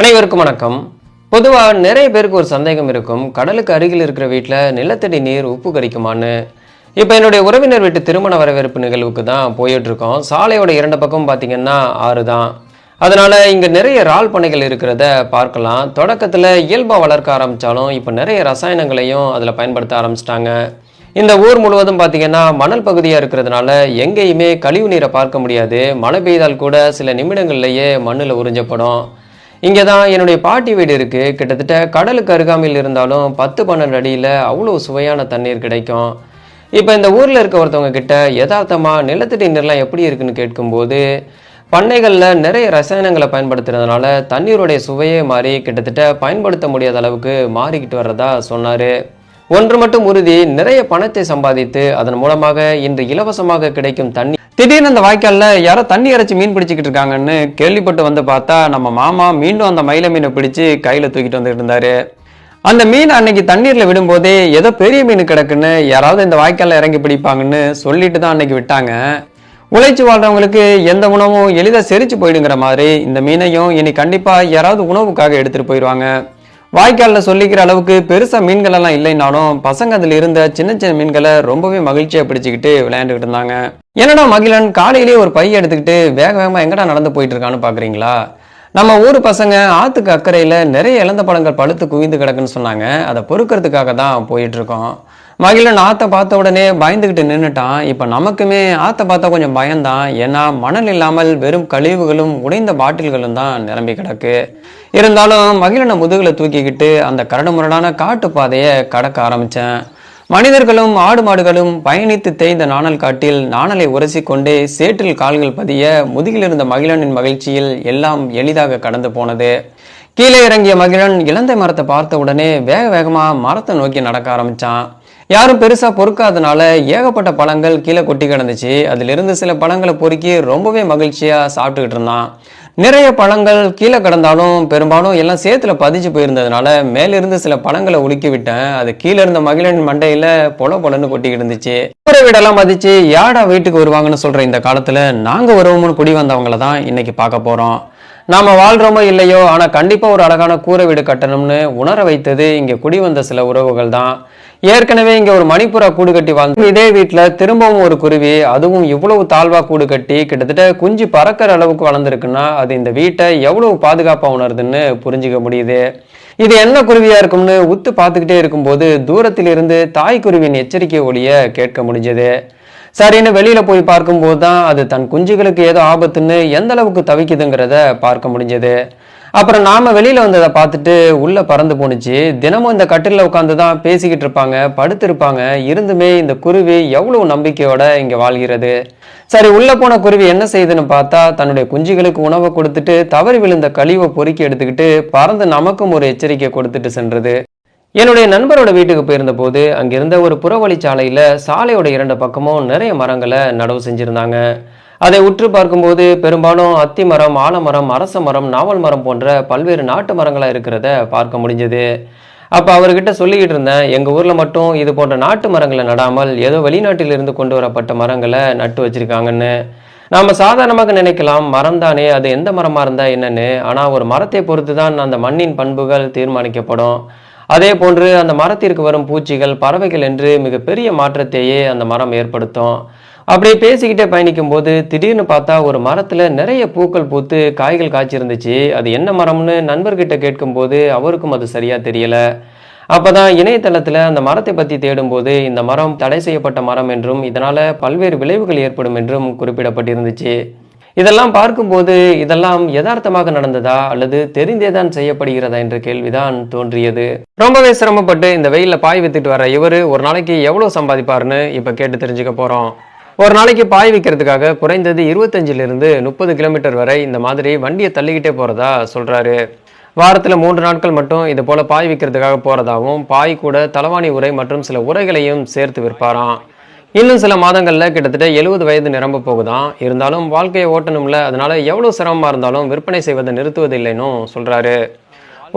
அனைவருக்கும் வணக்கம். பொதுவாக நிறைய பேருக்கு ஒரு சந்தேகம் இருக்கும். கடலுக்கு அருகில் இருக்கிற வீட்டில் நிலத்தடி நீர் உப்பு கரிக்குமான்னு. இப்போ என்னுடைய உறவினர் வீட்டு திருமண வரவேற்பு நிகழ்வுக்கு தான் போயிட்டுருக்கோம். சாலையோட இரண்டு பக்கம் பார்த்தீங்கன்னா ஆறு தான். அதனால் இங்கே நிறைய இறால் பண்ணைகள் இருக்கிறத பார்க்கலாம். தொடக்கத்தில் இயல்பாக வளர்க்க ஆரம்பித்தாலும் இப்போ நிறைய ரசாயனங்களையும் அதில் பயன்படுத்த ஆரம்பிச்சிட்டாங்க. இந்த ஊர் முழுவதும் பார்த்தீங்கன்னா மணல் பகுதியாக இருக்கிறதுனால எங்கேயுமே கழிவு நீரை பார்க்க முடியாது. மழை பெய்தால் கூட சில நிமிடங்கள்லேயே மண்ணில் உறிஞ்சப்படும். இங்கே தான் என்னுடைய பாட்டி வீடு இருக்குது கிட்டத்தட்ட கடலுக்கு அருகாமையில் இருந்தாலும் பத்து பன்னெண்டு அடியில் அவ்வளோ சுவையான தண்ணீர் கிடைக்கும். இப்போ இந்த ஊரில் இருக்க ஒருத்தவங்க கிட்ட யதார்த்தமாக நிலத்தடி நீர்லாம் எப்படி இருக்குன்னு கேட்கும்போது பண்ணைகளில் நிறைய ரசாயனங்களை பயன்படுத்துறதுனால தண்ணீருடைய சுவையே மாறி கிட்டத்தட்ட பயன்படுத்த முடியாத அளவுக்கு மாறிக்கிட்டு வர்றதா சொன்னார். ஒன்று மட்டும் உறுதி நிறைய பணத்தை சம்பாதித்து அதன் மூலமாக இன்று இலவசமாக கிடைக்கும் தண்ணி திடீர்னு அந்த வாய்க்காலில் யாரோ தண்ணி இறைச்சி மீன் பிடிச்சிக்கிட்டு இருக்காங்கன்னு கேள்விப்பட்டு வந்து பார்த்தா நம்ம மாமா மீண்டும் அந்த மயில மீனை பிடிச்சி கையில் தூக்கிட்டு வந்துட்டு இருந்தாரு. அந்த மீன் அன்னைக்கு தண்ணீரில் விடும்போதே ஏதோ பெரிய மீன் கிடக்குன்னு யாராவது இந்த வாய்க்காலில் இறங்கி பிடிப்பாங்கன்னு சொல்லிட்டு தான் அன்னைக்கு விட்டாங்க. உழைச்சி வாழ்றவங்களுக்கு எந்த உணவும் எளிதாக செரிச்சு போயிடுங்கிற மாதிரி இந்த மீனையும் இனி கண்டிப்பாக யாராவது உணவுக்காக எடுத்துகிட்டு போயிடுவாங்க வாய்க்காலில் சொல்லிக்கிற அளவுக்கு பெருசாக மீன்கள் எல்லாம் இல்லைனாலும் பசங்க அதில் இருந்த சின்ன சின்ன மீன்களை ரொம்பவே மகிழ்ச்சியாக பிடிச்சிக்கிட்டு விளையாண்டுக்கிட்டு இருந்தாங்க. என்னடா மகிழன் காலையிலேயே ஒரு பை எடுத்துக்கிட்டு வேக வேகமாக எங்கடா நடந்து போயிட்டு இருக்கான்னு பார்க்குறீங்களா நம்ம ஊர் பசங்க ஆற்றுக்கு அக்கறையில் நிறைய இழந்த பழங்கள் பழுத்து குவிந்து கிடக்குன்னு சொன்னாங்க. அதை பொறுக்கிறதுக்காக தான் போயிட்டு இருக்கோம் மகிழன் ஆற்ற பார்த்த உடனே பயந்துக்கிட்டு நின்றுட்டான் இப்போ நமக்குமே ஆற்ற பார்த்தா கொஞ்சம் பயந்தான் ஏன்னா மணல் இல்லாமல் வெறும் கழிவுகளும் உடைந்த பாட்டில்களும் தான் நிரம்பி கிடக்கு. இருந்தாலும் மகிழனை முதுகில் தூக்கிக்கிட்டு அந்த கரடுமுரடான முரடான காட்டுப்பாதையை கடக்க ஆரம்பித்தேன் மனிதர்களும் ஆடு மாடுகளும் பயணித்து தேய்ந்த நாணல் காட்டில் நாணலை உரசி கொண்டே சேற்றில் கால்கள் பதிய முதுகில் இருந்த மகிழனின் மகிழ்ச்சியில் எல்லாம் எளிதாக கடந்து போனது. கீழே இறங்கிய மகிழன் இலந்தை மரத்தை பார்த்த உடனே வேக வேகமாக மரத்தை நோக்கி நடக்க ஆரம்பித்தான் யாரும் பெருசாக பொறுக்காதனால ஏகப்பட்ட பழங்கள் கீழே கொட்டி கிடந்துச்சு. அதிலிருந்து சில பழங்களை பொறுக்கி ரொம்பவே மகிழ்ச்சியாக சாப்பிட்டுக்கிட்டு இருந்தான். நிறைய பழங்கள் கீழே கிடந்தாலும் பெரும்பாலும் எல்லாம் சேத்துல பதிச்சு போயிருந்ததுனால மேலிருந்து சில பழங்களை உலுக்கி விட்டேன். அது கீழே இருந்த மகிழன் மண்டையில பொல பொலன்னு கொட்டிக்கிட்டு இருந்துச்சு கூரை வீடெல்லாம் மதிச்சு யாடா வீட்டுக்கு வருவாங்கன்னு சொல்ற இந்த காலத்துல நாங்க வருவோம்னு குடி வந்தவங்கள தான் இன்னைக்கு பார்க்க போறோம். நாம வாழ்றோமோ இல்லையோ ஆனா கண்டிப்பா ஒரு அழகான கூரை வீடு கட்டணும்னு உணர வைத்தது இங்க குடி வந்த சில உறவுகள் தான். ஏற்கனவே இங்க ஒரு மணிப்புறா கூடு கட்டி வாழ்ந்து இதே வீட்டுல திரும்பவும் ஒரு குருவி அதுவும் இவ்வளவு தாழ்வா கூடு கட்டி கிட்டத்தட்ட குஞ்சு பறக்கிற அளவுக்கு வளர்ந்துருக்குன்னா அது இந்த வீட்டை எவ்வளவு பாதுகாப்பா உணருதுன்னு புரிஞ்சுக்க முடியுது. இது என்ன குருவியா இருக்கும்னு உத்து பார்த்துக்கிட்டே இருக்கும்போது தூரத்தில் இருந்து தாய் குருவியின் எச்சரிக்கை ஒளிய கேட்க முடிஞ்சது. சரின்னு வெளியில போய் பார்க்கும்போது தான் அது தன் குஞ்சுகளுக்கு ஏதோ ஆபத்துன்னு எந்த அளவுக்கு தவிக்குதுங்கிறத பார்க்க முடிஞ்சது. அப்புறம் நாம வெளியில வந்ததை பார்த்துட்டு உள்ள பறந்து போணுச்சு. தினமும் இந்த கட்டில உட்காந்து தான் பேசிக்கிட்டு இருப்பாங்க படுத்திருப்பாங்க. இருந்துமே இந்த குருவி எவ்வளவு நம்பிக்கையோட இங்க வாழ்கிறது? சரி உள்ள போன குருவி என்ன செய்யுதுன்னு பார்த்தா தன்னுடைய குஞ்சுகளுக்கு உணவை கொடுத்துட்டு தவறி விழுந்த கழிவை பொறுக்கி எடுத்துக்கிட்டு பறந்து நமக்கும் ஒரு எச்சரிக்கை கொடுத்துட்டு சென்றது. என்னுடைய நண்பரோட வீட்டுக்கு போயிருந்த போது அங்கிருந்த ஒரு புறவழிச்சாலையில சாலையோட இரண்டு பக்கமும் நிறைய மரங்களை நடவு செஞ்சிருந்தாங்க. அதை உற்று பார்க்கும்போது பெரும்பாலும் அத்தி மரம் ஆலமரம் அரச மரம் நாவல் மரம் போன்ற பல்வேறு நாட்டு மரங்களாக இருக்கிறத பார்க்க முடிஞ்சது. அப்போ அவர்கிட்ட சொல்லிக்கிட்டு இருந்தேன் எங்கள் ஊரில் மட்டும் இது போன்ற நாட்டு மரங்களை நடாமல் ஏதோ வெளிநாட்டிலிருந்து கொண்டு வரப்பட்ட மரங்களை நட்டு வச்சுருக்காங்கன்னு. நாம் சாதாரணமாக நினைக்கலாம் மரம் தானே அது எந்த மரமாக இருந்தால் என்னன்னு. ஆனால் ஒரு மரத்தை பொறுத்து தான் அந்த மண்ணின் பண்புகள் தீர்மானிக்கப்படும். அதே போன்று அந்த மரத்திற்கு வரும் பூச்சிகள் பறவைகள் என்று மிகப்பெரிய மாற்றத்தையே அந்த மரம் ஏற்படுத்தும். அப்படியே பேசிக்கிட்டே பயணிக்கும் போது திடீர்னு பார்த்தா ஒரு மரத்துல நிறைய பூக்கள் பூத்து காய்கள் காய்ச்சிருந்துச்சு. அது என்ன மரம்னு நண்பர்கிட்ட கேட்கும்போது அவருக்கும் அது சரியா தெரியல. அப்பதான் இணையதளத்துல அந்த மரத்தை பத்தி தேடும்போது இந்த மரம் தடை செய்யப்பட்ட மரம் என்றும் இதனால பல்வேறு விளைவுகள் ஏற்படும் என்றும் குறிப்பிடப்பட்டிருந்துச்சு. இதெல்லாம் பார்க்கும்போது இதெல்லாம் யதார்த்தமாக நடந்ததா அல்லது தெரிந்தேதான் செய்யப்படுகிறதா என்ற கேள்விதான் தோன்றியது. ரொம்பவே சிரமப்பட்டு இந்த வெயிலில் பாய் வித்துட்டு வர இவரு ஒரு நாளைக்கு எவ்வளவு சம்பாதிப்பாருன்னு இப்ப கேட்டு தெரிஞ்சுக்க போறோம். ஒரு நாளைக்கு பாய் விற்கிறதுக்காக குறைந்தது இருபத்தஞ்சிலிருந்து முப்பது கிலோமீட்டர் வரை இந்த மாதிரி வண்டியை தள்ளிக்கிட்டே போகிறதா சொல்கிறாரு வாரத்தில் மூன்று நாட்கள் மட்டும் இது போல் பாய் விற்கிறதுக்காக போகிறதாகவும் பாய் கூட தலவாணி உரை மற்றும் சில உரைகளையும் சேர்த்து விற்பாராம். இன்னும் சில மாதங்களில் கிட்டத்தட்ட எழுபது வயது நிரம்ப போகுதான் இருந்தாலும் வாழ்க்கையை ஓட்டணும்ல அதனால் எவ்வளோ சிரமமாக இருந்தாலும் விற்பனை செய்வதை நிறுத்துவதில்லைன்னும் சொல்கிறாரு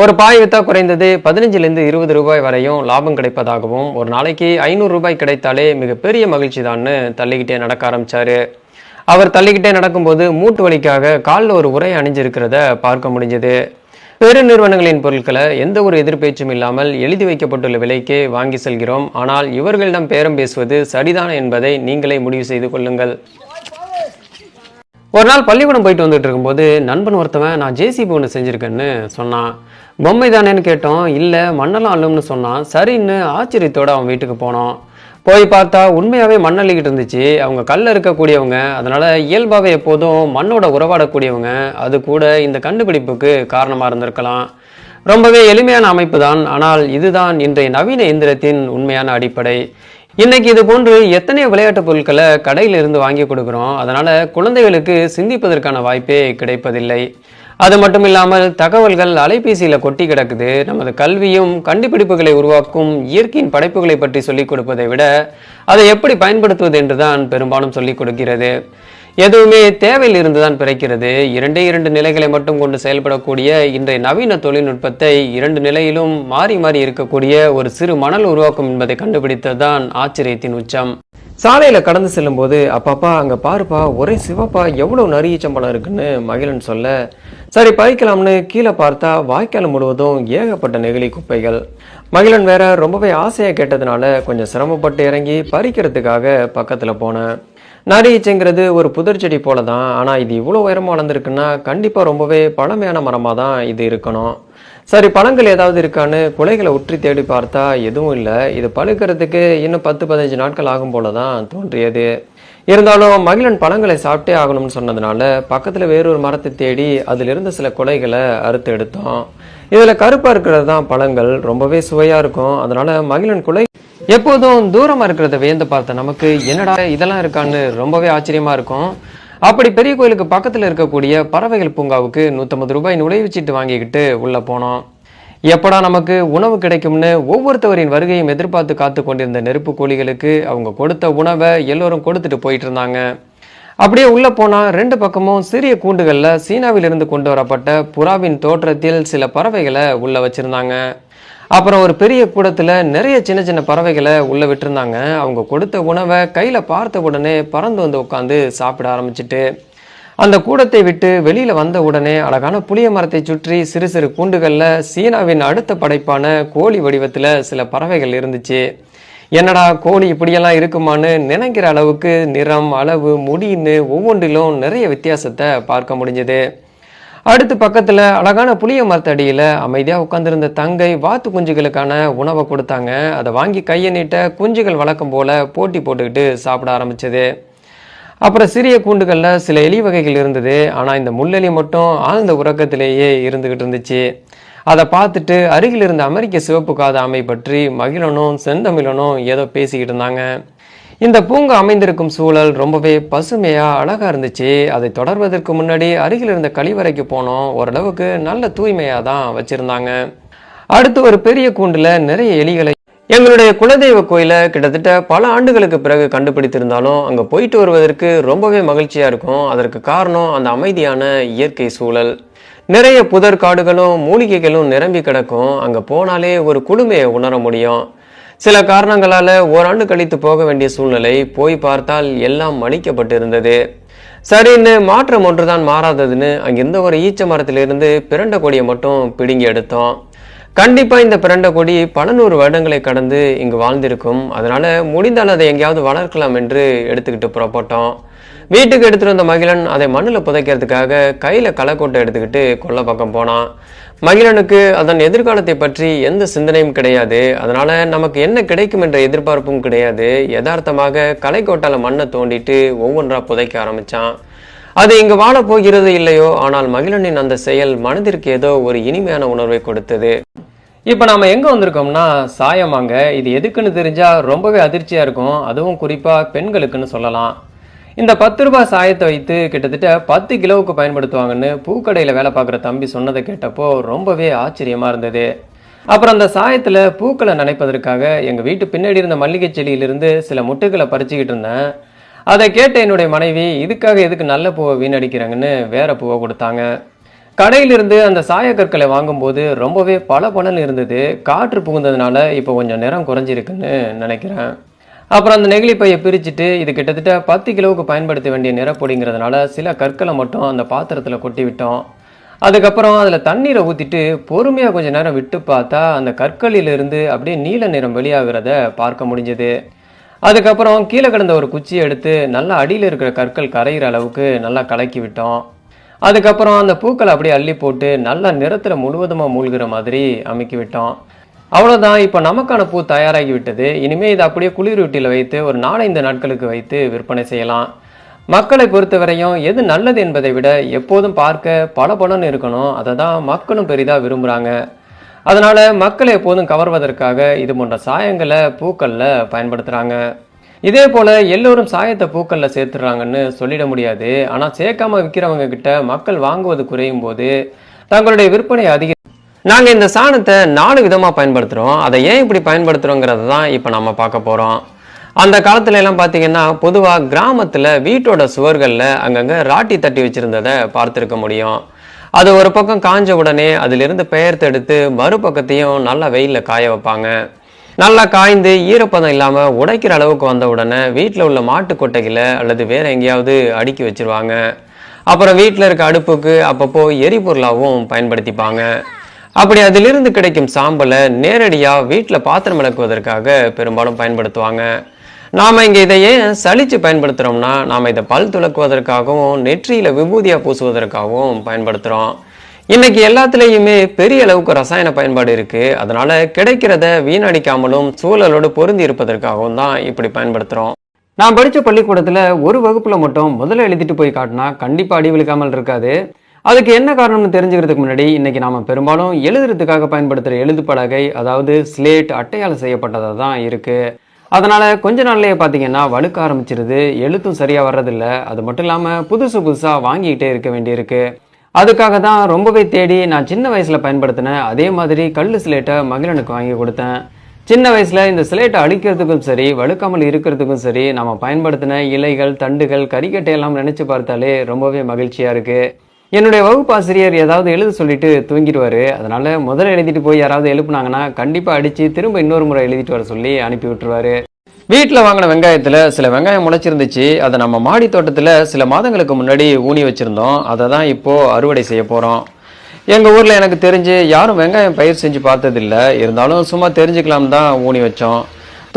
ஒரு பாய் வித்தா குறைந்தது பதினஞ்சுலேருந்து இருபது ரூபாய் வரையும் லாபம் கிடைப்பதாகவும் ஒரு நாளைக்கு ஐநூறு ரூபாய் கிடைத்தாலே மிகப்பெரிய மகிழ்ச்சி தான்னு தள்ளிக்கிட்டே நடக்க ஆரம்பிச்சாரு. அவர் தள்ளிக்கிட்டே நடக்கும்போது மூட்டு வலிக்காக காலில் ஒரு உரை அணிஞ்சிருக்கிறத பார்க்க முடிஞ்சது. பெருநிறுவனங்களின் பொருட்களை எந்த ஒரு எதிர்பேச்சும் இல்லாமல் எழுதி வைக்கப்பட்டுள்ள விலைக்கே வாங்கி செல்கிறோம். ஆனால் இவர்களிடம் பேரம் பேசுவது சரிதான என்பதை நீங்களே முடிவு செய்து கொள்ளுங்கள். ஒரு நாள் பள்ளிக்கூடம் போயிட்டு வந்துட்டு இருக்கும்போது நண்பன் ஒருத்தவன் நான் ஜேசிபி ஒன்று செஞ்சுருக்கேன்னு சொன்னான். பொம்மை தானேன்னு கேட்டோம். இல்லை மண்ணெல்லாம் அள்ளும்னு சொன்னான். சரின்னு ஆச்சரியத்தோடு அவன் வீட்டுக்கு போனோம் போய் பார்த்தா உண்மையாகவே மண் அள்ளிக்கிட்டு இருந்துச்சு. அவங்க கல்ல இருக்கக்கூடியவங்க. அதனால் இயல்பாகவே எப்போதும் மண்ணோட உறவாடக்கூடியவங்க. அது கூட இந்த கண்டுபிடிப்புக்கு காரணமாக இருந்திருக்கலாம். ரொம்பவே எளிமையான அமைப்பு தான். ஆனால் இதுதான் இன்றைய நவீன இயந்திரத்தின் உண்மையான அடிப்படை. இன்னைக்கு இது போன்று எத்தனை விளையாட்டு பொருட்களை கடையில் இருந்து வாங்கி கொடுக்குறோம். அதனால குழந்தைகளுக்கு சிந்திப்பதற்கான வாய்ப்பே கிடைப்பதில்லை. அது மட்டும் இல்லாமல் தகவல்கள் அலைபேசியில் கொட்டி கிடக்குது. நமது கல்வியும் கண்டுபிடிப்புகளை உருவாக்கும் இயற்கையின் படைப்புகளை பற்றி சொல்லிக் கொடுப்பதை விட அதை எப்படி பயன்படுத்துவது என்றுதான் பெரும்பாலும் சொல்லிக் கொடுக்கிறது. எதுவுமே தேவையில் இருந்துதான் பிறக்கிறது. இரண்டே இரண்டு நிலைகளை மட்டும் கொண்டு செயல்படக்கூடிய இன்றைய நவீன தொழில்நுட்பத்தை இரண்டு நிலையிலும் மாறி மாறி இருக்கக்கூடிய ஒரு சிறு மணல் உருவாக்கும் என்பதை கண்டுபிடித்ததுதான் ஆச்சரியத்தின் உச்சம். சாலையில கடந்து செல்லும் போது அப்பாப்பா அங்க பாருப்பா ஒரே சிவப்பா எவ்வளவு நரியச்சம்பளம் இருக்குன்னு மகிழன் சொல்ல சரி பறிக்கலாம்னு கீழே பார்த்தா வாய்க்கால் முழுவதும் ஏகப்பட்ட நெகிழி குப்பைகள். மகிழன் வேற ரொம்பவே ஆசையா கேட்டதுனால கொஞ்சம் சிரமப்பட்டு இறங்கி பறிக்கிறதுக்காக பக்கத்துல போனேன். நரியச்சங்கிறது ஒரு புதர் செடி போல தான் ஆனால் இது இவ்வளோ உயரமாக வளர்ந்துருக்குன்னா கண்டிப்பாக ரொம்பவே பழமையான மரமாக தான் இது இருக்கணும். சரி பழங்கள் ஏதாவது இருக்கான்னு குலைகளை உற்றி தேடி பார்த்தா எதுவும் இல்லை. இது பழுக்கிறதுக்கு இன்னும் பத்து பதினஞ்சு நாட்கள் ஆகும் போல தான் தோன்றியது. இருந்தாலும் மகிழன் பழங்களை சாப்பிட்டே ஆகணும்னு சொன்னதுனால பக்கத்தில் வேறொரு மரத்தை தேடி அதிலிருந்து சில குலைகளை அறுத்து எடுத்தோம். இதில் கருப்பாக இருக்கிறது தான் பழங்கள் ரொம்பவே சுவையாக இருக்கும். அதனால் மகிழன் குலை எப்போதும் தூரமாக இருக்கிறத வியந்து பார்த்த நமக்கு என்னடா இதெல்லாம் இருக்கான்னு ரொம்பவே ஆச்சரியமாக இருக்கும். அப்படி பெரிய கோயிலுக்கு பக்கத்தில் இருக்கக்கூடிய பறவைகள் பூங்காவுக்கு நூற்றம்பது ரூபாய் நுழைவுச்சீட்டு வாங்கிக்கிட்டு உள்ளே போனோம். எப்படா நமக்கு உணவு கிடைக்கும்னு ஒவ்வொருத்தவரின் வருகையும் எதிர்பார்த்து காத்து கொண்டிருந்த நெருப்பு கோழிகளுக்கு அவங்க கொடுத்த உணவை எல்லோரும் கொடுத்துட்டு போயிட்டு இருந்தாங்க. அப்படியே உள்ளே போனால் ரெண்டு பக்கமும் சிறிய கூண்டுகளில் சீனாவிலிருந்து கொண்டு வரப்பட்ட புறாவின் தோற்றத்தில் சில பறவைகளை உள்ளே வச்சுருந்தாங்க. அப்புறம் ஒரு பெரிய கூடத்தில் நிறைய சின்ன சின்ன பறவைகளை உள்ளே விட்டுருந்தாங்க. அவங்க கொடுத்த உணவை கையில் பார்த்த உடனே பறந்து வந்து உட்காந்து சாப்பிட ஆரம்பிச்சிட்டு அந்த கூடத்தை விட்டு வெளியில் வந்த உடனே அழகான புளிய மரத்தை சுற்றி சிறு சிறு கூண்டுகளில் சீனாவின் அடுத்த படைப்பான கோழி வடிவத்தில் சில பறவைகள் இருந்துச்சு. என்னடா கோழி இப்படியெல்லாம் இருக்குமான்னு நினைக்கிற அளவுக்கு நிறம் அளவு முடின்னு ஒவ்வொன்றிலும் நிறைய வித்தியாசத்தை பார்க்க முடிஞ்சது. அடுத்து பக்கத்தில் அழகான புளிய மரத்தடியில் அமைதியாக உட்காந்துருந்த தங்கை வாத்து குஞ்சுகளுக்கான உணவை கொடுத்தாங்க. அதை வாங்கி கையை நீட்ட குஞ்சுகள் வழக்கம் போல போட்டி போட்டுக்கிட்டு சாப்பிட ஆரம்பிச்சது. அப்புறம் சிறிய கூண்டுகளில் சில எலி வகைகள் இருந்தது. ஆனால் இந்த முள்ளெலி மட்டும் ஆழ்ந்த உறக்கத்திலேயே இருந்துகிட்டு இருந்துச்சு. அதை பார்த்துட்டு அருகில் இருந்த அமெரிக்க சிவப்பு காத ஆமை பற்றி மகிழனும் செந்தமிழனும் ஏதோ பேசிக்கிட்டு இருந்தாங்க. இந்த பூங்கா அமைந்திருக்கும் சூழல் ரொம்பவே பசுமையா அழகா இருந்துச்சு. அதை தொடர்வதற்கு முன்னாடி அருகில் இருந்த கழிவறைக்கு போனோம். ஓரளவுக்கு நல்ல தூய்மையா தான் வச்சிருந்தாங்க. அடுத்து ஒரு பெரிய கூண்டுல நிறைய எலிகளை எங்களுடைய குலதெய்வ கோயிலை கிட்டத்தட்ட பல ஆண்டுகளுக்கு பிறகு கண்டுபிடித்திருந்தாலும் அங்க போயிட்டு வருவதற்கு ரொம்பவே மகிழ்ச்சியா இருக்கும். அதற்கு காரணம் அந்த அமைதியான இயற்கை சூழல். நிறைய புதர் காடுகளும் மூலிகைகளும் நிரம்பி கிடக்கும். அங்க போனாலே ஒரு குளுமையை உணர முடியும். சில காரணங்களால ஓராண்டு கழித்து போக வேண்டிய சூழ்நிலை போய் பார்த்தால் எல்லாம் மலிக்கப்பட்டிருந்தது சரின்னு மாற்றம் ஒன்றுதான் மாறாததுன்னு அங்கிருந்த ஒரு ஈச்ச மரத்திலிருந்து பிறண்ட கொடியை மட்டும் பிடுங்கி எடுத்தோம். கண்டிப்பா இந்த பிரண்ட கொடி பல நூறு வருடங்களை கடந்து இங்கு வாழ்ந்திருக்கும். அதனால முடிந்தால் அதை எங்கேயாவது வளர்க்கலாம் என்று எடுத்துக்கிட்டு புறப்பட்டோம். வீட்டுக்கு எடுத்துட்டு வந்த மகிழன் அதை மண்ணில் புதைக்கிறதுக்காக கையில களைக்கோட்டை எடுத்துக்கிட்டு கொல்லை பக்கம் போனான். மகிழனுக்கு அதன் எதிர்காலத்தை பற்றி எந்த சிந்தனையும் கிடையாது. அதனால நமக்கு என்ன கிடைக்கும் என்ற எதிர்பார்ப்பும் கிடையாது. யதார்த்தமாக கலைக்கோட்டால மண்ணை தோண்டிட்டு ஒவ்வொன்றா புதைக்க ஆரம்பிச்சான். அது இங்கு வாழ போகிறது இல்லையோ ஆனால் மகிழனின் அந்த செயல் மனதிற்கு ஏதோ ஒரு இனிமையான உணர்வை கொடுத்தது. இப்போ நாம எங்க வந்திருக்கோம்னா சாயமாங்க இது எதுக்குன்னு தெரிஞ்சா ரொம்பவே அதிர்ச்சியா இருக்கும். அதுவும் குறிப்பா பெண்களுக்குன்னு சொல்லலாம். இந்த பத்து ரூபாய் சாயத்தை வைத்து கிட்டத்தட்ட பத்து கிலோவுக்கு பயன்படுத்துவாங்கன்னு பூக்கடையில் வேலை பார்க்குற தம்பி சொன்னதை கேட்டப்போ ரொம்பவே ஆச்சரியமாக இருந்தது. அப்புறம் அந்த சாயத்தில் பூக்களை நனைப்பதற்காக எங்கள் வீட்டு பின்னாடி இருந்த மல்லிகை செடியிலிருந்து சில முட்டுகளை பறிச்சுக்கிட்டு இருந்தேன். அதை கேட்ட என்னுடைய மனைவி இதுக்காக எதுக்கு நல்ல பூவை வீணடிக்கிறாங்கன்னு வேற பூவை கொடுத்தாங்க. கடையிலிருந்து அந்த சாயக்கற்களை வாங்கும்போது ரொம்பவே பல இருந்தது. காற்று புகுந்ததுனால இப்போ கொஞ்சம் நிறம் குறைஞ்சிருக்குன்னு நினைக்கிறேன். அப்புறம் அந்த நெகிழி பையை பிரிச்சுட்டு இது கிட்டத்தட்ட பத்து கிலோவுக்கு பயன்படுத்த வேண்டிய நிறப்பொடிங்கிறதுனால சில கற்களை மட்டும் அந்த பாத்திரத்தில் கொட்டி விட்டோம். அதுக்கப்புறம் அதில் தண்ணீரை ஊற்றிட்டு பொறுமையாக கொஞ்சம் நேரம் விட்டு பார்த்தா அந்த கற்களிலிருந்து அப்படியே நீல நிறம் வெளியாகிறத பார்க்க முடிஞ்சது. அதுக்கப்புறம் கீழே கிடந்த ஒரு குச்சியை எடுத்து நல்லா அடியில் இருக்கிற கற்கள் கரையிற அளவுக்கு நல்லா கலக்கி விட்டோம். அதுக்கப்புறம் அந்த பூக்களை அப்படியே அள்ளி போட்டு நல்லா நிறத்தில் முழுவதுமாக மூழ்கிற மாதிரி அமைக்கி விட்டோம். அவ்வளோதான் இப்போ நமக்கான பூ தயாராகி விட்டது இனிமேல் இதை அப்படியே குளிர் வீட்டில் வைத்து ஒரு நாலஞ்சு நாட்களுக்கு வைத்து விற்பனை செய்யலாம். மக்களை பொறுத்தவரையும் எது நல்லது என்பதை விட எப்போதும் பார்க்க பல இருக்கணும். அதை தான் மக்களும் பெரிதாக விரும்புகிறாங்க அதனால் மக்களை எப்போதும் கவர்வதற்காக இது போன்ற சாயங்களை பூக்களில் பயன்படுத்துகிறாங்க இதே போல் எல்லோரும் சாயத்தை பூக்களில் சேர்த்துறாங்கன்னு சொல்லிட முடியாது. ஆனால் சேர்க்காம விற்கிறவங்க கிட்ட மக்கள் வாங்குவது குறையும் போது தங்களுடைய விற்பனை அதிக நாங்கள் இந்த சாணத்தை நாலு விதமாக பயன்படுத்துகிறோம் அதை ஏன் இப்படி பயன்படுத்துகிறோங்கிறத தான் இப்போ நம்ம பார்க்க போகிறோம் அந்த காலத்துல எல்லாம் பார்த்தீங்கன்னா பொதுவாக கிராமத்தில் வீட்டோட சுவர்களில் அங்கங்கே ராட்டி தட்டி வச்சுருந்ததை பார்த்துருக்க முடியும். அது ஒரு பக்கம் காஞ்ச உடனே அதிலிருந்து பெயர்த்தெடுத்து மறுபக்கத்தையும் நல்லா வெயிலில் காய வைப்பாங்க. நல்லா காய்ந்து ஈரப்பதம் இல்லாமல் உடைக்கிற அளவுக்கு வந்த உடனே வீட்டில் உள்ள மாட்டு கொட்டைகளை அல்லது வேற எங்கேயாவது அடுக்கி வச்சிருவாங்க. அப்புறம் வீட்டில் இருக்க அடுப்புக்கு அப்பப்போ எரிபொருளாகவும் பயன்படுத்திப்பாங்க. அப்படி அதிலிருந்து கிடைக்கும் சாம்பலை நேரடியாக வீட்டில் பாத்திரம் விளக்குவதற்காக பெரும்பாலும் பயன்படுத்துவாங்க. நாம் இங்கே இதை ஏன் சளிச்சு பயன்படுத்துகிறோம்னா நாம் இதை பல் துலக்குவதற்காகவும் நெற்றியில் விபூதியாக பூசுவதற்காகவும் பயன்படுத்துகிறோம் இன்னைக்கு எல்லாத்துலேயுமே பெரிய அளவுக்கு ரசாயன பயன்பாடு இருக்குது அதனால் கிடைக்கிறத வீணடிக்காமலும் சூழலோடு பொருந்தி இருப்பதற்காகவும் தான் இப்படி பயன்படுத்துகிறோம் நான் படித்த பள்ளிக்கூடத்தில் ஒரு வகுப்பில் மட்டும் முதல்ல எழுதிட்டு போய் காட்டினா கண்டிப்பாக அடி விழுக்காமல் இருக்காது. அதுக்கு என்ன காரணம்னு தெரிஞ்சுக்கிறதுக்கு முன்னாடி இன்னைக்கு நாம பெரும்பாலும் எழுதுறதுக்காக பயன்படுத்துகிற எழுது பலகை அதாவது ஸ்லேட் அட்டையால் செய்யப்பட்டதாக தான் இருக்கு. அதனால கொஞ்ச நாள்லயே பார்த்தீங்கன்னா வழுக்க ஆரம்பிச்சிருது. எழுத்தும் சரியா வர்றதில்ல. அது மட்டும் இல்லாமல் புதுசு புதுசாக வாங்கிக்கிட்டே இருக்க வேண்டியிருக்கு. அதுக்காக தான் ரொம்பவே தேடி நான் சின்ன வயசில் பயன்படுத்தினேன் அதே மாதிரி கல் ஸ்லேட்டை மகிழனுக்கு வாங்கி கொடுத்தேன். சின்ன வயசில் இந்த ஸ்லேட்டை அழிக்கிறதுக்கும் சரி வழுக்காமல் இருக்கிறதுக்கும் சரி நம்ம பயன்படுத்தின இலைகள் தண்டுகள் கறிக்கட்டை எல்லாம் பார்த்தாலே ரொம்பவே மகிழ்ச்சியாக இருக்குது என்னுடைய வகுப்பாசிரியர் ஏதாவது எழுத சொல்லிட்டு தூங்கிடுவார். அதனால் முதல்ல எழுதிட்டு போய் யாராவது எழுப்புனாங்கன்னா கண்டிப்பாக அடித்து திரும்ப இன்னொரு முறை எழுதிட்டு வர சொல்லி அனுப்பி விட்டுருவாரு. வீட்டில் வாங்கின வெங்காயத்தில் சில வெங்காயம் முளைச்சிருந்துச்சு. அதை நம்ம மாடி தோட்டத்தில் சில மாதங்களுக்கு முன்னாடி ஊனி வச்சுருந்தோம். அதை தான் இப்போது அறுவடை செய்ய போகிறோம் எங்கள் ஊரில் எனக்கு தெரிஞ்சு யாரும் வெங்காயம் பயிர் செஞ்சு பார்த்ததில்ல. இருந்தாலும் சும்மா தெரிஞ்சுக்கலாம் தான் ஊனி வச்சோம்.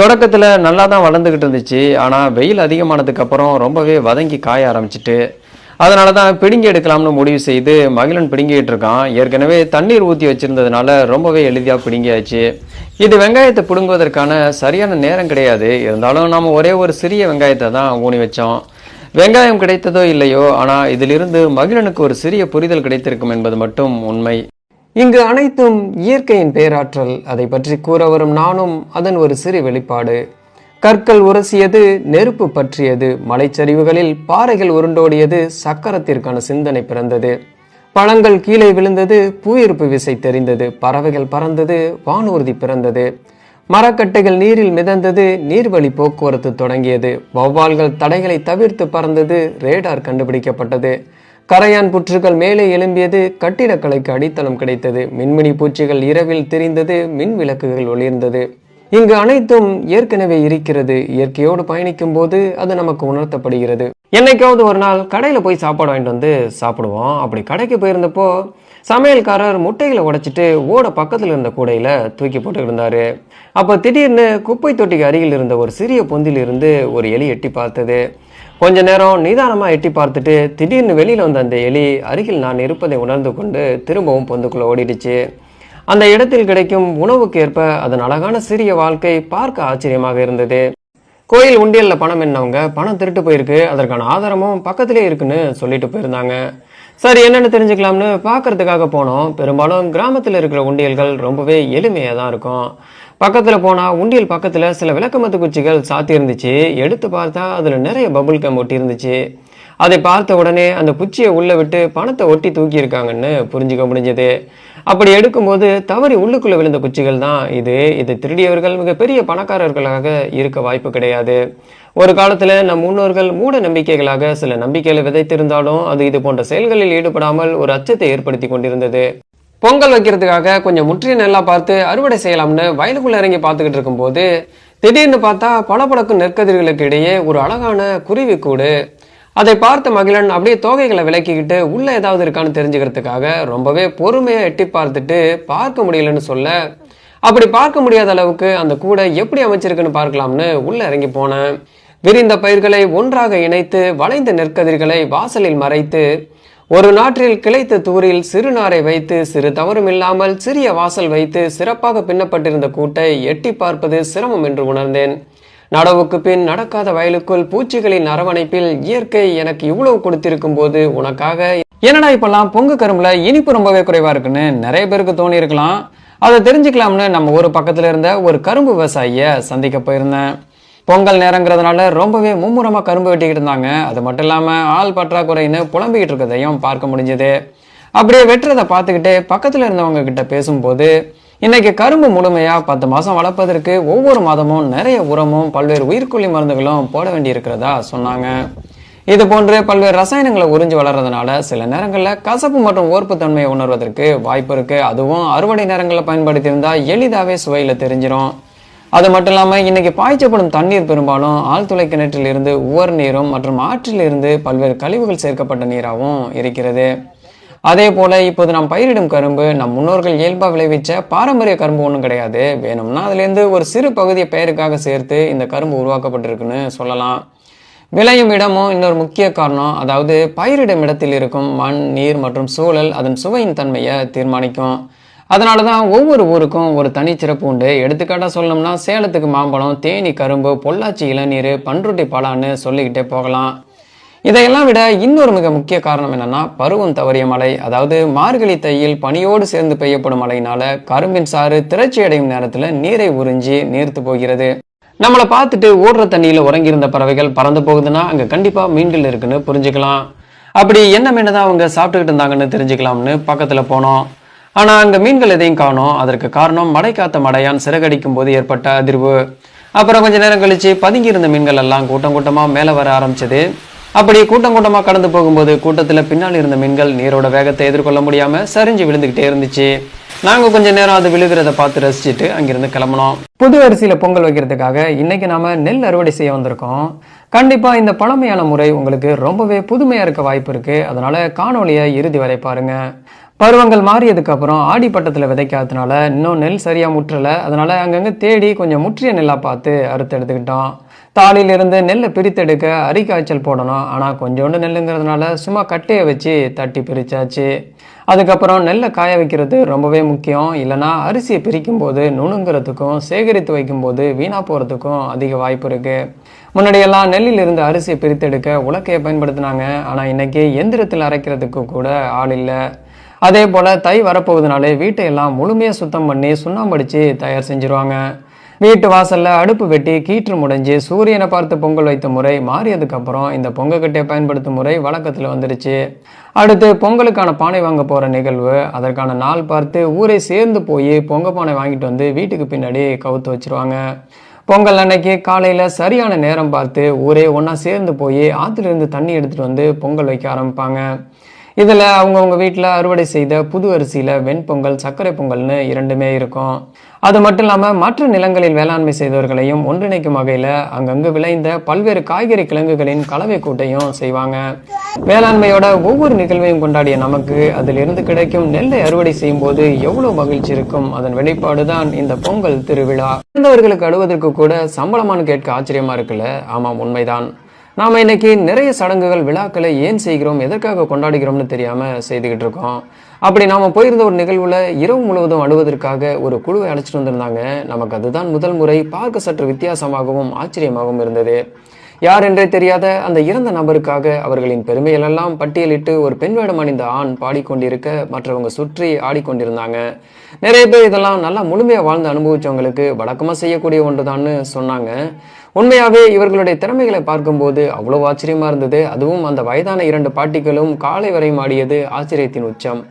தொடக்கத்தில் நல்லா தான் வளர்ந்துக்கிட்டு இருந்துச்சு. ஆனால் வெயில் அதிகமானதுக்கப்புறம் ரொம்பவே வதங்கி காய ஆரம்பிச்சிட்டு அதனால தான் பிடுங்கி எடுக்கலாம்னு முடிவு செய்து மகிழன் பிடுங்கிட்டு இருக்கான். ஏற்கனவே தண்ணீர் ஊற்றி வச்சிருந்ததுனால ரொம்பவே எளிதாக பிடுங்கியாச்சு. இது வெங்காயத்தை பிடுங்குவதற்கான சரியான நேரம் கிடையாது. இருந்தாலும் நாம் ஒரே ஒரு சிறிய வெங்காயத்தை தான் ஊனி வச்சோம். வெங்காயம் கிடைத்ததோ இல்லையோ ஆனால் இதிலிருந்து மகிழனுக்கு ஒரு சிறிய புரிதல் கிடைத்திருக்கும் என்பது மட்டும் உண்மை. இங்கு அனைத்தும் இயற்கையின் பேராற்றல். அதை பற்றி கூற வரும் நானும் அதன் ஒரு சிறு வெளிப்பாடு. கற்கள் உரசியது நெருப்பு பற்றியது மலைச்சரிவுகளில் பாறைகள் உருண்டோடியது சக்கரத்திற்கான சிந்தனை பிறந்தது. பழங்கள் கீழே விழுந்தது பூயிருப்பு விசை தெரிந்தது பறவைகள் பறந்தது வானூர்தி பிறந்தது. மரக்கட்டைகள் நீரில் மிதந்தது நீர்வழி போக்குவரத்து தொடங்கியது. வௌவால்கள் தடைகளை தவிர்த்து பறந்தது ரேடார் கண்டுபிடிக்கப்பட்டது. கரையான் புற்றுகள் மேலே எழும்பியது கட்டிடக்கலைக்கு அடித்தளம் கிடைத்தது. மின்மினி பூச்சிகள் இரவில் தெரிந்தது மின் விளக்குகள் ஒளிர்ந்தது. இங்கு அனைத்தும் ஏற்கனவே இருக்கிறது. இயற்கையோடு பயணிக்கும் போது அது நமக்கு உணர்த்தப்படுகிறது. என்னைக்காவது ஒரு நாள் கடையில் போய் சாப்பாடு வாங்கிட்டு வந்து சாப்பிடுவோம். அப்படி கடைக்கு போயிருந்தப்போ சமையல்காரர் முட்டைகளை உடைச்சிட்டு ஓட பக்கத்தில் இருந்த கூடையில் தூக்கி போட்டு இருந்தாரு. அப்போ திடீர்னு குப்பை தொட்டிக்கு அருகில் இருந்த ஒரு சிறிய பொந்திலிருந்து ஒரு எலி எட்டி பார்த்தது. கொஞ்ச நேரம் நிதானமாக எட்டி பார்த்துட்டு திடீர்னு வெளியில் வந்த அந்த எலி அருகில் நான் இருப்பதை உணர்ந்து கொண்டு திரும்பவும் பொந்துக்குள்ளே ஓடிடுச்சு. அந்த இடத்தில் கிடைக்கும் உணவுக்கு ஏற்ப அதன் அழகான சிறிய வாழ்க்கை பார்க்க ஆச்சரியமாக இருந்தது. கோயில் உண்டியல்ல பணம் என்னவங்க? பணம் திருட்டு போயிருக்கு. அதற்கான ஆதாரமும் பக்கத்திலே இருக்குன்னு சொல்லிட்டு போயிருந்தாங்க. சரி என்னன்னு தெரிஞ்சுக்கலாம்னு பார்க்கறதுக்காக போனோம். பெரும்பாலும் கிராமத்தில் இருக்கிற உண்டியல்கள் ரொம்பவே எளிமையாக தான் இருக்கும். பக்கத்தில் போனால் உண்டியல் பக்கத்தில் சில விளக்கமத்து குச்சிகள் சாத்தி இருந்துச்சு. எடுத்து பார்த்தா அதில் நிறைய பபுள் கம் ஒட்டி இருந்துச்சு. அதை பார்த்த உடனே அந்த குச்சியை உள்ள விட்டு பணத்தை ஒட்டி தூக்கி இருக்காங்கன்னு புரிஞ்சுக்க முடிஞ்சது. அப்படி எடுக்கும்போது தவறி உள்ளுக்குள்ள விழுந்த குச்சிகள் தான் இது. இது திருடியவர்கள் மிகப்பெரிய பணக்காரர்களாக இருக்க வாய்ப்பு கிடையாது. ஒரு காலத்தில் நம் முன்னோர்கள் மூட நம்பிக்கைகளாக சில நம்பிக்கைகளை விதைத்திருந்தாலும் அது இது போன்ற செயல்களில் ஈடுபடாமல் ஒரு அச்சத்தை ஏற்படுத்தி கொண்டிருந்தது. பொங்கல் வைக்கிறதுக்காக கொஞ்சம் முற்றிய நெல்லா பார்த்து அறுவடை செய்யலாம்னு வயலுக்குள்ள இறங்கி பார்த்துக்கிட்டு இருக்கும்போது திடீர்னு பார்த்தா பளபளக்கும் நெற்கதிர்களுக்கு இடையே ஒரு அழகான குருவி கூடு. அதை பார்த்த மகிழன் அப்படியே தோகைகளை விலக்கிக்கிட்டு உள்ள ஏதாவது இருக்கான்னு தெரிஞ்சுக்கிறதுக்காக ரொம்பவே பொறுமையா எட்டி பார்த்துட்டு பார்க்க முடியலன்னு சொல்ல அப்படி பார்க்க முடியாத அளவுக்கு அந்த கூடை எப்படி அமைச்சிருக்குன்னு பார்க்கலாம்னு உள்ள இறங்கி போனேன். விரிந்த பயிர்களை ஒன்றாக இணைத்து வளைந்த நெற்கதிர்களை வாசலில் மறைத்து ஒரு நாற்றில் கிளைத்த தூரில் சிறுநாரை வைத்து சிறு தவறும் இல்லாமல் சிறிய வாசல் வைத்து சிறப்பாக பின்னப்பட்டிருந்த கூட்டை எட்டி பார்ப்பது சிரமம் என்று உணர்ந்தேன். நடவுக்கு பின் நடக்காத வயலுக்குள் பூச்சிகளின் அரவணைப்பில் இயற்கை எனக்கு இவ்வளவு கொடுத்திருக்கும் போது உனக்காக என்னடா இப்பெல்லாம் பொங்கு கரும்புல இனிப்பு ரொம்பவே குறைவா இருக்குன்னு நிறைய பேருக்கு தோணி இருக்கலாம் அதை தெரிஞ்சுக்கலாம்னு நம்ம ஒரு பக்கத்துல இருந்த ஒரு கரும்பு விவசாயிய சந்திக்க போயிருந்தேன். பொங்கல் நேரங்கிறதுனால ரொம்பவே மும்முரமா கரும்பு வெட்டிக்கிட்டு இருந்தாங்க. அது மட்டும் இல்லாம ஆள் பற்றாக்குறைன்னு புலம்பிக்கிட்டு இருக்கிறதையும் பார்க்க முடிஞ்சது. அப்படியே வெட்டுறதை பார்த்துக்கிட்டே பக்கத்துல இருந்தவங்க கிட்ட பேசும்போது இன்னைக்கு கரும்பு முழுமையாக பத்து மாதம் வளர்ப்பதற்கு ஒவ்வொரு மாதமும் நிறைய உரமும் பல்வேறு உயிர்கொல்லி மருந்துகளும் போட வேண்டி இருக்கிறதா சொன்னாங்க. இது போன்று பல்வேறு ரசாயனங்களை உறிஞ்சு வளர்றதுனால சில நேரங்களில் கசப்பு மற்றும் ஓர்ப்பு தன்மையை உணர்வதற்கு வாய்ப்பு இருக்கு. அதுவும் அறுவடை நேரங்களில் பயன்படுத்தி எளிதாகவே சுவையில் தெரிஞ்சிடும் அது மட்டும் இல்லாமல் இன்னைக்கு பாய்ச்சப்படும் தண்ணீர் பெரும்பாலும் ஆழ்துளை கிணற்றில் இருந்து உவர் நீரும் மற்றும் ஆற்றிலிருந்து பல்வேறு கழிவுகள் சேர்க்கப்பட்ட நீராகவும் இருக்கிறது. அதே போல இப்போது நாம் பயிரிடும் கரும்பு நம் முன்னோர்கள் இயல்பாக விளைவிச்ச பாரம்பரிய கரும்பு ஒன்றும் கிடையாது. வேணும்னா அதுலேருந்து ஒரு சிறு பகுதியை பெயருக்காக சேர்த்து இந்த கரும்பு உருவாக்கப்பட்டிருக்குன்னு சொல்லலாம். விளையும் இடமும் இன்னொரு முக்கிய காரணம் அதாவது பயிரிடும் இடத்தில் இருக்கும் மண் நீர் மற்றும் சூழல் அதன் சுவையின் தன்மையை தீர்மானிக்கும். அதனால தான் ஒவ்வொரு ஊருக்கும் ஒரு தனிச்சிறப்பு உண்டு. எடுத்துக்காட்டாக சொல்லணும்னா சேலத்துக்கு மாம்பழம் தேனி கரும்பு பொள்ளாச்சி இளநீர் பன்ருட்டி பலான்னு சொல்லிக்கிட்டே போகலாம். இதையெல்லாம் விட இன்னொரு மிக முக்கிய காரணம் என்னன்னா பருவம் தவறிய மழை அதாவது மார்கழி தையில் பனியோடு சேர்ந்து பெய்யப்படும் மழையினால கரும்பின் சாறு திரட்சி அடையும் நேரத்துல நீரை உறிஞ்சி நீர்த்து போகிறது. நம்மளை பார்த்துட்டு ஓடுற தண்ணியில உறங்கியிருந்த பறவைகள் பறந்து போகுதுன்னா அங்க கண்டிப்பா மீன்கள் இருக்குன்னு புரிஞ்சுக்கலாம். அப்படி என்ன மீனை தான் அவங்க சாப்பிட்டுக்கிட்டு இருந்தாங்கன்னு தெரிஞ்சுக்கலாம்னு பக்கத்துல போனோம். ஆனா அங்க மீன்கள் எதையும் காணோம். அதற்கு காரணம் மடை காத்த மடையான் சிறகடிக்கும் போது ஏற்பட்ட அதிர்வு. அப்புறம் கொஞ்ச நேரம் கழிச்சு பதுங்கி இருந்த மீன்கள் எல்லாம் கூட்டம் கூட்டமா மேல வர ஆரம்பிச்சது. அப்படி கூட்டம் கூட்டமாக கடந்து போகும்போது கூட்டத்தில் பின்னால் இருந்த மீன்கள் நீரோட வேகத்தை எதிர்கொள்ள முடியாமல் சரிஞ்சு விழுந்துகிட்டே இருந்துச்சு. நாங்கள் கொஞ்சம் நேரம் அது விழுகிறத பார்த்து ரசிச்சுட்டு அங்கிருந்து கிளம்பினோம். புது அரிசியில் பொங்கல் வைக்கிறதுக்காக இன்னைக்கு நாம நெல் அறுவடை செய்ய வந்திருக்கோம். கண்டிப்பா இந்த பழமையான முறை உங்களுக்கு ரொம்பவே புதுமையா இருக்க வாய்ப்பு இருக்கு. அதனால காணொலியை இறுதி வரை பாருங்க. பருவங்கள் மாறியதுக்கு அப்புறம் ஆடி பட்டத்தில் விதைக்காததுனால இன்னும் நெல் சரியா முற்றலை. அதனால அங்கங்க தேடி கொஞ்சம் முற்றிய நெல்லா பார்த்து அறுத்து எடுத்துக்கிட்டோம். தாளிலிருந்து நெல்லை பிரித்தெடுக்க அரிக்காய்ச்சல் போடணும். ஆனால் கொஞ்சோண்டு நெல்லுங்கிறதுனால சும்மா கட்டையை வச்சு தட்டி பிரித்தாச்சு அதுக்கப்புறம் நெல்லை காய வைக்கிறது ரொம்பவே முக்கியம். இல்லைன்னா அரிசியை பிரிக்கும் போது நுணுங்கிறதுக்கும் சேகரித்து வைக்கும்போது வீணாக போகிறதுக்கும் அதிக வாய்ப்பு இருக்குது முன்னாடியெல்லாம் நெல்லில் இருந்து அரிசியை பிரித்தெடுக்க உலக்கையை பயன்படுத்தினாங்க. ஆனால் இன்றைக்கி எந்திரத்தில் அரைக்கிறதுக்கு கூட ஆள் இல்லை. அதே போல் தை வரப்போகுதுனாலே வீட்டையெல்லாம் முழுமையாக சுத்தம் பண்ணி சுண்ணாம்படிச்சு தயார் செஞ்சுருவாங்க. வீட்டு வாசல்ல அடுப்பு வெட்டி கீற்று முடைஞ்சு சூரியனை பார்த்து பொங்கல் வைத்த முறை மாறியதுக்கு அப்புறம் இந்த பொங்கக்கட்டையை பயன்படுத்தும் முறை வழக்கத்துல வந்துடுச்சு அடுத்து பொங்கலுக்கான பானை வாங்க போற நிகழ்வு அதற்கான நாள் பார்த்து ஊரை சேர்ந்து போய் பொங்க பானை வாங்கிட்டு வந்து வீட்டுக்கு பின்னாடி கவுத்து வச்சிருவாங்க. பொங்கல் அன்னைக்கு காலையில சரியான நேரம் பார்த்து ஊரே ஒன்றா சேர்ந்து போய் ஆத்துல இருந்து தண்ணி எடுத்துட்டு வந்து பொங்கல் வைக்க ஆரம்பிப்பாங்க. இதில் அவங்கவுங்க வீட்டில் அறுவடை செய்த புது அரிசியில் வெண்பொங்கல் சர்க்கரை பொங்கல்னு இரண்டுமே இருக்கும். அது மட்டும் இல்லாமல் மற்ற நிலங்களில் வேளாண்மை செய்தவர்களையும் ஒன்றிணைக்கும் வகையில் அங்கங்கு விளைந்த பல்வேறு காய்கறி கிழங்குகளின் கலவை கூட்டையும் செய்வாங்க. வேளாண்மையோட ஒவ்வொரு நிகழ்வையும் கொண்டாடிய நமக்கு அதிலிருந்து கிடைக்கும் நெல்லை அறுவடை செய்யும் போது எவ்வளவு மகிழ்ச்சி இருக்கும்? அதன் வெளிப்பாடுதான் இந்த பொங்கல் திருவிழா. இருந்தவர்களுக்கு அழுவதற்கு கூட சம்பளமானு கேட்க ஆச்சரியமா இருக்குல்ல? ஆமாம் உண்மைதான். நாம் இன்னைக்கு நிறைய சடங்குகள் விழாக்களை ஏன் செய்கிறோம் எதற்காக கொண்டாடுகிறோம்னு தெரியாமல் செய்துக்கிட்டு இருக்கோம். அப்படி நாம் போயிருந்த ஒரு நிகழ்வில் இரவு முழுவதும் அழுவதற்காக ஒரு குழுவை அழைச்சிட்டு வந்திருந்தாங்க. நமக்கு அதுதான் முதல் முறை பார்க்க சற்று வித்தியாசமாகவும் ஆச்சரியமாகவும் இருந்தது. யார் என்றே தெரியாத அந்த இறந்த நபருக்காக அவர்களின் பெருமைகளெல்லாம் பட்டியலிட்டு ஒரு பெண் வேடம் அணிந்த ஆண் பாடிக்கொண்டிருக்க மற்றவங்க சுற்றி ஆடிக்கொண்டிருந்தாங்க. நிறைய பேர் இதெல்லாம் நல்லா முழுமையாக வாழ்ந்து அனுபவிச்சவங்களுக்கு வழக்கமாக செய்யக்கூடிய ஒன்றுதான்னு சொன்னாங்க. உண்மையாவே இவர்களுடைய திறமைகளை பார்க்கும்போது அவ்வளவு ஆச்சரியமா இருந்தது. அதுவும் அந்த வயதான இரண்டு பாட்டிகளும் காலை வரை மாடியது ஆச்சரியத்தின் உச்சம்.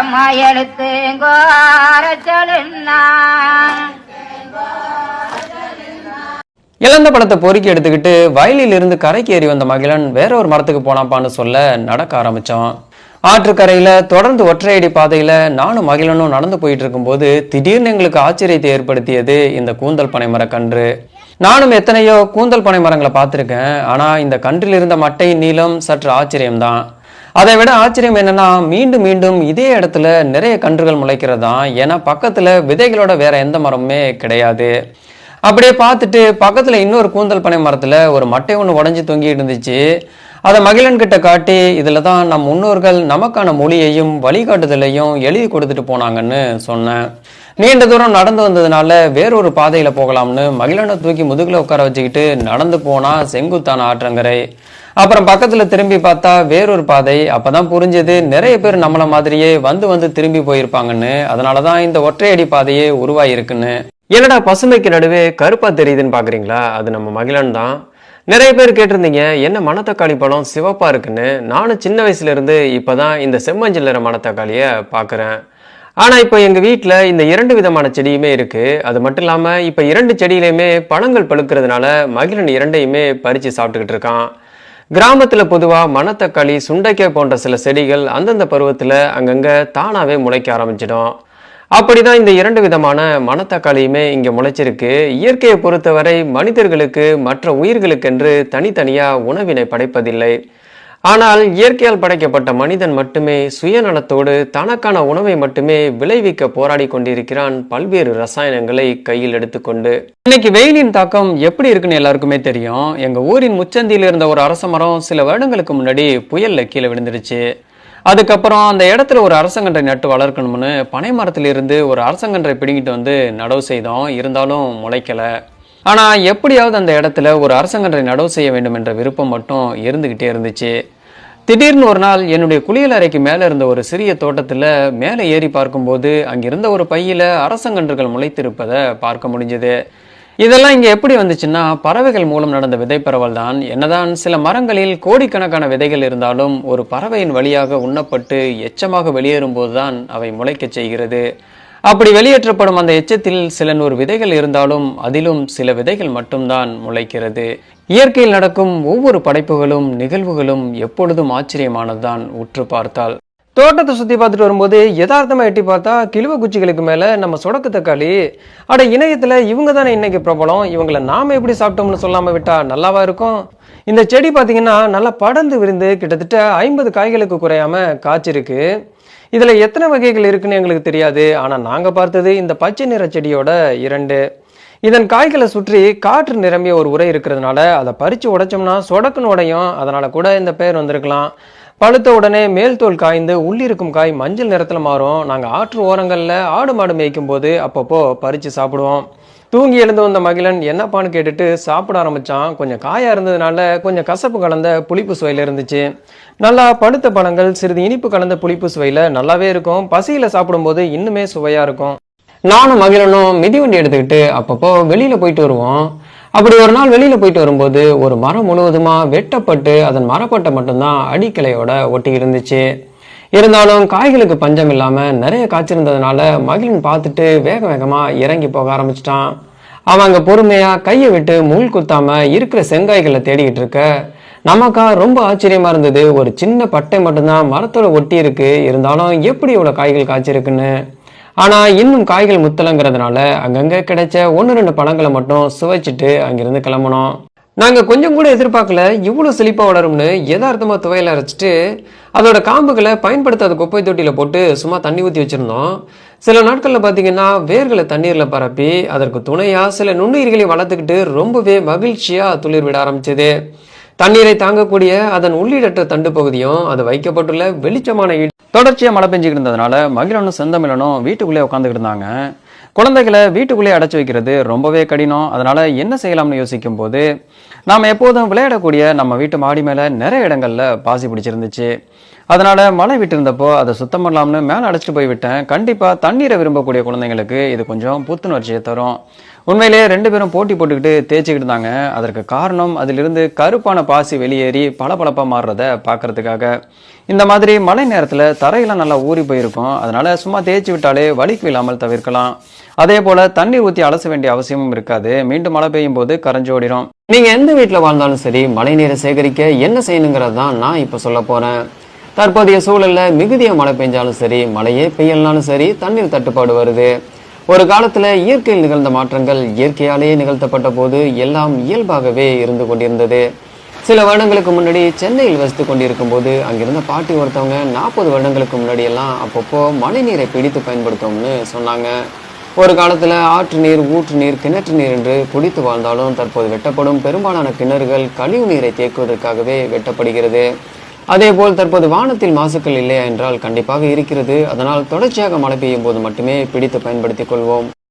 எம்மா இழந்த படத்தை பொறுக்கி எடுத்துக்கிட்டு வயலில் இருந்து கரைக்கு ஏறி வந்த மகிழன் வேற ஒரு மரத்துக்கு போனாப்பான்னு சொல்ல நடக்க ஆரம்பிச்சோம் ஆற்றுக்கரையில் தொடர்ந்து ஒற்றையடி பாதையில் நானும் மகிழனும் நடந்து போயிட்டு இருக்கும்போது திடீர்னு எங்களுக்கு ஆச்சரியத்தை ஏற்படுத்தியது இந்த கூந்தல் பனைமர கன்று. நானும் எத்தனையோ கூந்தல் பனை மரங்களை பார்த்துருக்கேன். ஆனால் இந்த கன்றில் இருந்த மட்டையின் நீளம் சற்று ஆச்சரியம்தான். அதை விட ஆச்சரியம் என்னன்னா மீண்டும் மீண்டும் இதே இடத்துல நிறைய கன்றுகள் முளைக்கிறது தான் ஏன்னா பக்கத்தில் விதைகளோட வேற எந்த மரமுமே கிடையாது. அப்படியே பார்த்துட்டு பக்கத்தில் இன்னொரு கூந்தல் பனை மரத்தில் ஒரு மட்டை ஒன்று உடஞ்சி தொங்கிட்டு இருந்துச்சு. அதை மகிழன்கிட்ட காட்டி இதில் தான் நம் முன்னோர்கள் நமக்கான மொழியையும் வழிகாட்டுதலையும் எழுதி கொடுத்துட்டு போனாங்கன்னு சொன்னேன். நீண்ட தூரம் நடந்து வந்ததுனால வேறொரு பாதையில் போகலாம்னு மகிழனை தூக்கி முதுகில் உட்கார வச்சுக்கிட்டு நடந்து போனா செங்குத்தான ஆற்றங்கரை. அப்புறம் பக்கத்துல திரும்பி பார்த்தா வேறொரு பாதை. அப்பதான் புரிஞ்சது நிறைய பேர் நம்மள மாதிரியே வந்து வந்து திரும்பி போயிருப்பாங்கன்னு. அதனாலதான் இந்த ஒற்றையடி பாதையே உருவாயிருக்குன்னு. என்னடா பசுமைக்கு நடுவே கருப்பா தெரியுதுன்னு பாக்குறீங்களா? அது நம்ம மகிழன் தான். நிறைய பேர் கேட்டிருந்தீங்க என்ன மணத்தக்காளி பழம் சிவப்பாக இருக்குன்னு? நானும் சின்ன வயசுலேருந்து இப்போ தான் இந்த செம்மஞ்சள் நிற பார்க்குறேன் ஆனால் இப்போ எங்கள் வீட்டில் இந்த இரண்டு விதமான செடியுமே இருக்குது அது மட்டும் இல்லாமல் இப்போ இரண்டு செடியிலையுமே பழங்கள் பழுக்கிறதுனால மகிழன் இரண்டையுமே பறித்து சாப்பிட்டுக்கிட்டு இருக்கான். கிராமத்தில் பொதுவாக மணத்தக்காளி சுண்டைக்காய் போன்ற சில செடிகள் அந்தந்த பருவத்தில் அங்கங்கே தானாகவே முளைக்க ஆரம்பிச்சிடும். அப்படிதான் இந்த இரண்டு விதமான மணத்தக்காளியுமே இங்கே முளைச்சிருக்கு. இயற்கையை பொறுத்தவரை மனிதர்களுக்கு மற்ற உயிர்களுக்கென்று தனித்தனியாக உணவினை படைப்பதில்லை. ஆனால் இயற்கையால் படைக்கப்பட்ட மனிதன் மட்டுமே சுயநலத்தோடு தனக்கான உணவை மட்டுமே விளைவிக்க போராடி கொண்டிருக்கிறான் பல்வேறு ரசாயனங்களை கையில் எடுத்துக்கொண்டு. இன்னைக்கு வெயிலின் தாக்கம் எப்படி இருக்குன்னு எல்லாருக்குமே தெரியும். எங்க ஊரின் முச்சந்தியில் இருந்த ஒரு அரச மரம் சில வருடங்களுக்கு முன்னாடி புயல்ல கீழே விழுந்துருச்சு அதுக்கப்புறம் அந்த இடத்துல ஒரு அரசங்கன்றை நட்டு வளர்க்கணும்னு பனை மரத்திலிருந்து ஒரு அரசங்கன்றை பிடுங்கிட்டு வந்து நடவு செய்தோம். இருந்தாலும் முளைக்கலை. ஆனால் எப்படியாவது அந்த இடத்துல ஒரு அரசங்கன்றை நடவு செய்ய வேண்டும் என்ற விருப்பம் மட்டும் இருந்துகிட்டே இருந்துச்சு. திடீர்னு ஒரு நாள் என்னுடைய குளியல் அறைக்கு மேலே இருந்த ஒரு சிறிய தோட்டத்தில் மேலே ஏறி பார்க்கும்போது அங்கிருந்த ஒரு பையில அரசங்கன்றுகள் முளைத்திருப்பதை பார்க்க முடிஞ்சது. இதெல்லாம் இங்கே எப்படி வந்துச்சுன்னா பறவைகள் மூலம் நடந்த விதை தான். என்னதான் சில மரங்களில் கோடிக்கணக்கான விதைகள் இருந்தாலும் ஒரு பறவையின் வழியாக உண்ணப்பட்டு எச்சமாக வெளியேறும்போது தான் அவை முளைக்கச் செய்கிறது. அப்படி வெளியேற்றப்படும் அந்த எச்சத்தில் சில நூறு விதைகள் இருந்தாலும் அதிலும் சில விதைகள் மட்டும்தான் முளைக்கிறது. இயற்கையில் நடக்கும் ஒவ்வொரு படைப்புகளும் நிகழ்வுகளும் எப்பொழுதும் ஆச்சரியமானதுதான் உற்று பார்த்தால். தோட்டத்தை சுற்றி பார்த்துட்டு வரும்போது யதார்த்தமாக எட்டி பார்த்தா கிழுவ குச்சிகளுக்கு மேலே நம்ம சொடக்கு தக்காளி. அட இணையத்தில் இவங்க தானே இன்னைக்கு பிரபலம். இவங்களை நாம எப்படி சாப்பிட்டோம்னு சொல்லாமல் விட்டால் நல்லாவா இருக்கும்? இந்த செடி பார்த்தீங்கன்னா நல்லா படர்ந்து விருந்து கிட்டத்தட்ட ஐம்பது காய்களுக்கு குறையாம காய்ச்சிருக்கு. இதில் எத்தனை வகைகள் இருக்குன்னு எங்களுக்கு தெரியாது. ஆனால் நாங்கள் பார்த்தது இந்த பச்சை நிற செடியோட இரண்டு. இதன் காய்களை சுற்றி காற்று நிரம்பிய ஒரு உரை இருக்கிறதுனால அதை பறித்து உடைச்சோம்னா சொடக்குன்னு உடையும். அதனால் கூட இந்த பெயர் வந்திருக்கலாம். பழுத்த உடனே மேல் தோல் காய்ந்து உள்ளிருக்கும் காய் மஞ்சள் நிறத்தில் மாறும். நாங்கள் ஆற்று ஓரங்களில் ஆடு மாடு மேய்க்கும் போது அப்பப்போ பறிச்சு சாப்பிடுவோம். தூங்கி எழுந்து வந்த மகிழன் என்னப்பான்னு கேட்டுட்டு சாப்பிட ஆரம்பிச்சான். கொஞ்சம் காயாக இருந்ததுனால கொஞ்சம் கசப்பு கலந்த புளிப்பு சுவையில் இருந்துச்சு. நல்லா பழுத்த பழங்கள் சிறிது இனிப்பு கலந்த புளிப்பு சுவையில் நல்லாவே இருக்கும். பசியில் சாப்பிடும்போது இன்னுமே சுவையாக இருக்கும். நானும் மகிழனும் மிதிவண்டி எடுத்துக்கிட்டு அப்பப்போ வெளியில் போயிட்டு வருவோம். அப்படி ஒரு நாள் வெளியில் போயிட்டு வரும்போது ஒரு மரம் முழுவதுமாக வெட்டப்பட்டு அதன் மரப்பட்டை மட்டும்தான் அடிக்கலையோட ஒட்டி இருந்துச்சு. இருந்தாலும் காய்களுக்கு பஞ்சம் இல்லாமல் நிறைய காய்ச்சிருந்ததுனால மகிழன் பார்த்துட்டு வேக வேகமாக இறங்கி போக ஆரம்பிச்சிட்டான். அவன் அங்கே பொறுமையாக கையை விட்டு முள் குத்தாமல் இருக்கிற செங்காய்களை தேடிக்கிட்டு இருக்க நமக்கா ரொம்ப ஆச்சரியமாக இருந்தது. ஒரு சின்ன பட்டை மட்டும்தான் மரத்தோட ஒட்டி இருக்கு. இருந்தாலும் எப்படி இவ்வளோ காய்கள் காய்ச்சிருக்குன்னு? ஆனால் இன்னும் காய்கள் முத்தலங்கிறதுனால அங்கங்கே கிடைச்ச ஒன்று ரெண்டு பழங்களை மட்டும் சுவைச்சிட்டு அங்கிருந்து கிளம்பணும். நாங்கள் கொஞ்சம் கூட எதிர்பார்க்கல இவ்வளோ செழிப்பாக வளரும்னு எதார்த்தமாக துவையில் அரைச்சிட்டு அதோட காம்புகளை பயன்படுத்தாத குப்பை தொட்டியில் போட்டு சும்மா தண்ணி ஊற்றி வச்சுருந்தோம். சில நாட்களில் பார்த்தீங்கன்னா வேர்களை தண்ணீரில் பரப்பி அதற்கு துணையாக சில நுண்ணுயிர்களை வளர்த்துக்கிட்டு ரொம்பவே மகிழ்ச்சியாக துளிர் விட ஆரம்பிச்சது. தண்ணீரை தாங்கக்கூடிய அதன் உள்ளீடற்ற தண்டு பகுதியும் அது வைக்கப்பட்டுள்ள வெளிச்சமான தொடர்ச்சியாக மழை பெஞ்சுக்கிட்டு இருந்ததுனால மகிழனும் செந்தமிழனும் வீட்டுக்குள்ளே உட்காந்துக்கிட்டு இருந்தாங்க. குழந்தைகளை வீட்டுக்குள்ளே அடைச்சி வைக்கிறது ரொம்பவே கடினம். அதனால் என்ன செய்யலாம்னு யோசிக்கும் போது நாம் எப்போதும் விளையாடக்கூடிய நம்ம வீட்டு மாடி மேலே நிறைய இடங்கள்ல பாசி பிடிச்சிருந்துச்சு. அதனால் மழை விட்டிருந்தப்போ அதை சுத்தம் பண்ணலாம்னு மேலே அடைச்சிட்டு போய் விட்டேன். கண்டிப்பாக தண்ணீரை விரும்பக்கூடிய குழந்தைங்களுக்கு இது கொஞ்சம் புத்துணர்ச்சியை தரும். உண்மையிலேயே ரெண்டு பேரும் போட்டி போட்டுக்கிட்டு தேய்ச்சிக்கிட்டு இருந்தாங்க. அதற்கு காரணம் அதிலிருந்து கருப்பான பாசி வெளியேறி பளபளப்பாக மாறுறத பார்க்கறதுக்காக. இந்த மாதிரி மழை நேரத்தில் தரையெல்லாம் நல்லா ஊறி போயிருக்கும். அதனால் சும்மா தேய்ச்சி விட்டாலே வலிக்கு இல்லாமல் தவிர்க்கலாம். அதே போல் தண்ணீர் ஊற்றி அலச வேண்டிய அவசியமும் இருக்காது. மீண்டும் மழை பெய்யும் போது கரைஞ்சு ஓடிடும் நீங்கள் எந்த வீட்டில் வாழ்ந்தாலும் சரி மழை நீரை சேகரிக்க என்ன செய்யணுங்கிறது தான் நான் இப்போ சொல்ல போகிறேன் தற்போதைய சூழலில் மிகுதியாக மழை பெஞ்சாலும் சரி மழையே பெய்யலனாலும் சரி தண்ணீர் தட்டுப்பாடு வருது. ஒரு காலத்தில் இயற்கையில் நிகழ்ந்த மாற்றங்கள் இயற்கையாலேயே நிகழ்த்தப்பட்ட போது எல்லாம் இயல்பாகவே இருந்து கொண்டிருந்தது. சில வருடங்களுக்கு முன்னாடி சென்னையில் வசித்து கொண்டிருக்கும் போது அங்கிருந்த பாட்டி ஒருத்தவங்க நாற்பது வருடங்களுக்கு முன்னாடி எல்லாம் அப்பப்போ மழை நீரை பிடித்து பயன்படுத்தோம்னு சொன்னாங்க. ஒரு காலத்தில் ஆற்று நீர் ஊற்று நீர் கிணற்று நீர் என்று குடித்து வாழ்ந்தாலும் தற்போது வெட்டப்படும் பெரும்பாலான கிணறுகள் கழிவு நீரை தேக்குவதற்காகவே வெட்டப்படுகிறது. அதேபோல் தற்போது வானத்தில் மாசுக்கள் இல்லையா என்றால் கண்டிப்பாக இருக்கிறது. அதனால் தொடர்ச்சியாக மழை பெய்யும் போது மட்டுமே பிடித்து பயன்படுத்திக் கொள்வோம்.